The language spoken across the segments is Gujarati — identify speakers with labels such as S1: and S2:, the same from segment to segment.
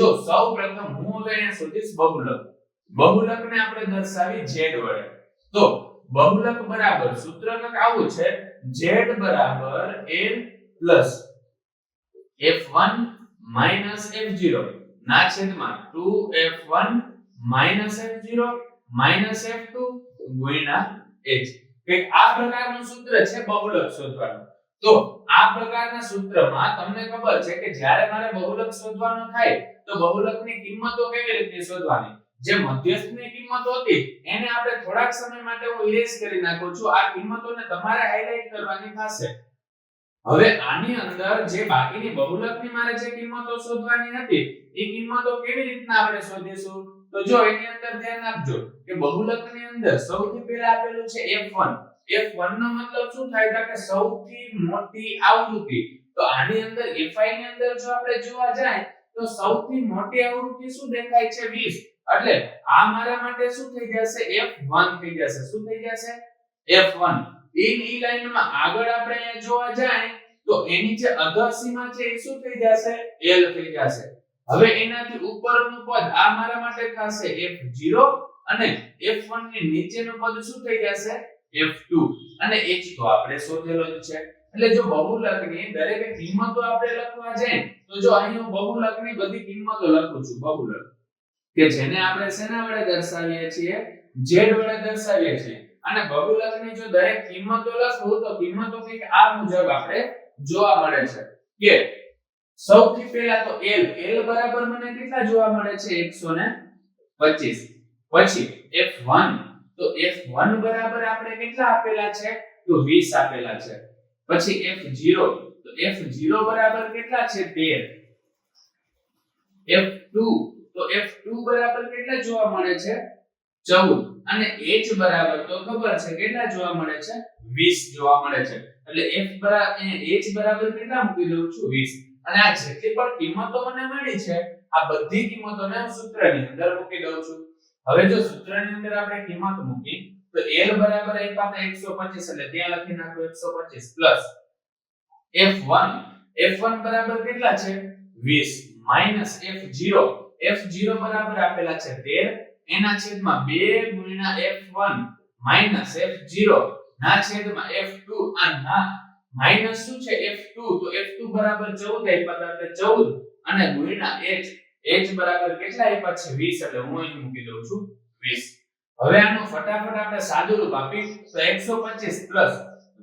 S1: જો સૌ પ્રથમ હું હવે શોધીશ બહુલક. બહુલકને આપણે દર્શાવી z વડે. તો બહુલક બરાબર સૂત્ર કંઈક આવું છે, z બરાબર માઇનસ f1 f0 ના છેદમાં 2f1 f0 f2 ગુણ્યા h. કે આ પ્રકારનું સૂત્ર છે બહુલક શોધવાનું. તો આ પ્રકારના સૂત્રમાં તમને ખબર છે કે જ્યારે મારે બહુલક શોધવાનો થાય, તો બહુલકની કિંમતો કેવી રીતે શોધવાની? જે મધ્યસ્થની કિંમત હતી, એને આપણે થોડાક સમય માટે હું ઇરેઝ કરી નાખું છું. આ કિંમતોને તમારે હાઇલાઇટ કરવાની થશે. હવે આની અંદર જે બાકીની બહુલકની મારે જે કિંમતો શોધવાની હતી, એ કિંમતો કેવી રીતના આપણે શોધીશું? તો જો એની અંદર ધ્યાન આપજો કે બહુલકની અંદર સૌથી પહેલા આપેલું છે f1 f1 નો મતલબ શું થાય? તો કે સૌથી મોટી આવૃત્તિ. તો આની અંદર fi ની અંદર જો આપણે જોવા જાય, તો સૌથી મોટી આવૃત્તિ શું દેખાય છે? 20 એટલે આ મારા માટે શું થઈ જશે? F1 થઈ જશે. શું થઈ જશે? F1 ઇન ઈ લાઈનમાં આગળ આપણે અહીંયા જોવા જાય, તો એની જે અધર સીમા છે એ શું થઈ જશે? L થઈ જશે. હવે એનાથી ઉપરનું પદ આ મારા માટે થશે f0 અને f1 ની નીચેનું પદ શું થઈ જશે? F2 અને h તો આપણે શોધેલો જ છે. એટલે જો બહુલકની દરેક કિંમતો આપણે લખવા જાય તો જો અહીં હું બહુલકની બધી કિંમતો લખું છું, બહુલક, કે જેને આપણે શેના વડે દર્શાવીએ છીએ? Z વડે દર્શાવીએ છીએ. અને બહુલકની જો દરેક કિંમતો લખું, તો કિંમતો કંઈક આ મુજબ આપણે જોવા મળે છે. કે સૌથી પહેલા તો l l બરાબર મને કેટલા જોવા મળે છે? 125 પછી f1 તો f1 બરાબર આપણે કેટલા આપેલા છે? તો 20 આપેલા છે. પછી f0 તો f0 બરાબર કેટલા છે? 13 f2 તો f2 બરાબર કેટલા જોવા મળે છે? 14 અને h બરાબર તો ખબર છે કેટલા જોવા મળે છે? 20 જોવા મળે છે. એટલે f બરાબર h બરાબર કેટલા મૂકી દઉં છું? 20 અને આ જેટલી પણ કિંમતો મને મળી છે, આ બધી કિંમતોને હું સૂત્રની અંદર મૂકી દઉં છું. હવે જો સૂત્રની અંદર આપણે કિંમત મૂકી તો l બરાબર આપ્યા હતા 125 એટલે ત્યાં લખી નાખો 125 પ્લસ f1 f1 બરાબર કેટલા છે? 20 માઇનસ f0 f0 બરાબર આપેલા છે 13 એના છેદમાં 2 ગુણ્યા f1 માઇનસ f0 ના છેદમાં f2 આ ના. માઇનસ શું છે f2 તો f2 બરાબર 14 આપ્યા એટલે 14 અને ગુણ્યા h h બરાબર કેટલા આપ્યા છે 20 એટલે હું અહીં મૂકી દઉં છું 20 હવે આનું ફટાફટ આપણે સાદું રૂપ આપી તો 125 પ્લસ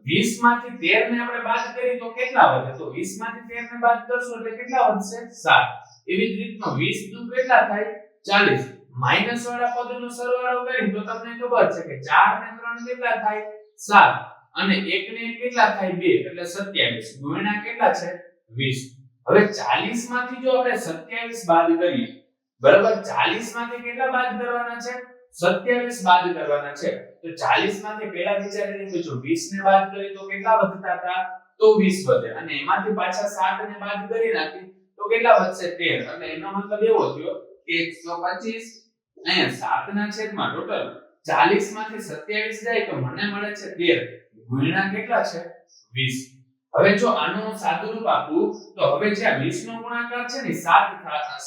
S1: 20 માંથી 13 ને આપણે બાદ કરી તો કેટલા વધે? તો 20 માંથી 13 ને બાદ કરશું એટલે કેટલા વધશે? 7 એવી જ રીતનો 20 દુ કેટલા થાય? 40 માઇનસ વાળા પદનો સરવાળો કરી તો તમને ખબર છે કે 4 ને 3 કેટલા થાય? 7 અને 1 ને 1 કેટલા થાય? 2 એટલે 27 ગુણ્યા કેટલા છે? 20 હવે 40 માંથી જો આપણે 27 બાદ કરીએ, બરાબર? 40 માંથી કેટલા બાદ કરવાના છે? 27 બાદ કરવાના છે. તો 40 માંથી પહેલા વિચારીને કે જો 20 ને બાદ કરી તો કેટલા વધતા હતા? તો 20 વધે. અને એમાંથી પાછા 7 ને બાદ કરી નાખી તો કેટલા વધશે? 13 એટલે એનો મતલબ એવો થયો કે 125 અહીંયા 7 ના છેદમાં ટોટલ 40 માંથી 27 જાય તો મને મળે છે 13 ગુણ્યા કેટલા છે? 20 હવે જો આનું સાદું રૂપ આપું, તો હવે જે આ 20 નો ગુણાકાર છે ને 7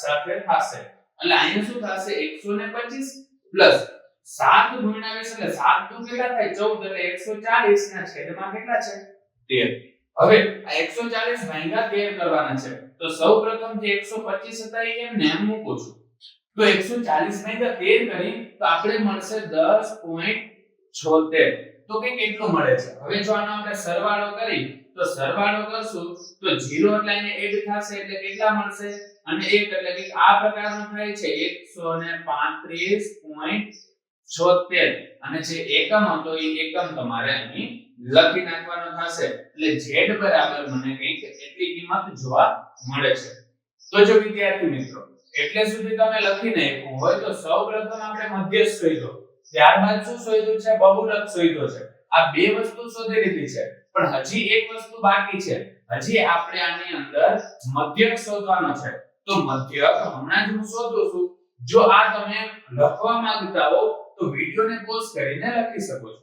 S1: સાથે થશે. એટલે અહીંયા શું થશે? 125 પ્લસ 7 ગુણ્યા 20 એટલે 7 દુ કેટલા થાય? 14 એટલે 140 ના છેદમાં કેટલા છે? 13 હવે આ 140 ભાગ્યા 13 કરવાના છે. તો સૌપ્રથમ જે 125 હતા, એ એમ નેમ મૂકું છું. તો 140 ભાગ્યા 13 કરી, તો આપણે મળશે 10.76 તો કે કેટલું મળે છે? હવે જો આનો આપણે સરવાળો કરી, તો સરવાળો કરશું તો 0 એટલે એને એડ થશે એટલે કેટલા મળશે? અને 1 એટલે કે આ પ્રકારનું થાય છે 135.76 અને જે એકમ હતો એ એકમ તમારે અહીં લખી નાખવાનો થશે. એટલે z બરાબર મને કંઈક એટલી કિંમત જોવા મળે છે. તો જો વિદ્યાર્થી મિત્રો, એટલે સુધી તમે લખી નાખ્યું હોય તો સૌપ્રથમ આપણે મધ્યસ્થ શોધ્યો ત્યારબાદ શું શોધ્યું છે? બહુલક શોધ્યો છે. આ બે વસ્તુ શોધી લીધી છે. પણ હજી એક વસ્તુ બાકી છે. હજી આપણે આની અંદર મધ્યક શોધવાનો છે. તો મધ્યક હમણાં જ હું શોધું છું. જો આ તમે લખવા માંગતા હો, તો વિડિયોને પોઝ કરીને લખી શકો છો.